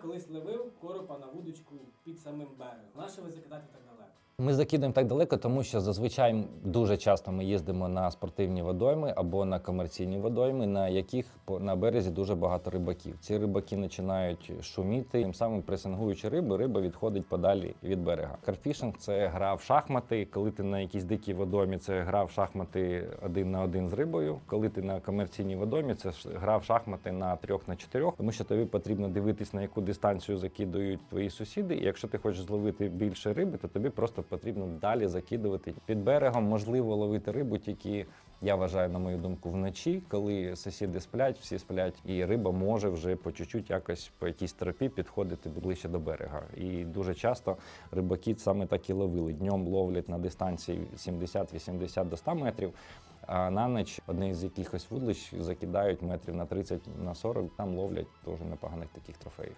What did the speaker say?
колись ловив коропа на вудочку під самим берегом. Наше ви закидати так далеко? Ми закидаємо так далеко, тому що зазвичай дуже часто ми їздимо на спортивні водойми або на комерційні водойми, на яких на березі дуже багато рибаків. Ці рибаки починають шуміти, тим самим пресингуючи рибу, риба відходить подалі від берега. Карфішинг це гра в шахмати. Коли ти на якійсь дикій водоймі, це гра в шахмати один на один з рибою. Коли ти на комерційній водоймі, це гра в шахмати на трьох на чотирьох, тому що тобі потрібно дивитись на яку дистанцію закидують твої сусіди. І якщо ти хочеш зловити більше риби, то тобі просто потрібно далі закидувати під берегом. Можливо ловити рибу тільки. Я вважаю, на мою думку, вночі, коли сусіди сплять, всі сплять, і риба може вже по чуть-чуть якось по якійсь тропі підходити ближче до берега. І дуже часто рибаки саме так і ловили. Днем ловлять на дистанції 70-80 до 100 метрів. А на ніч одне з якихось вудлищ закидають метрів на 30 на 40, там ловлять теж непоганих таких трофеїв.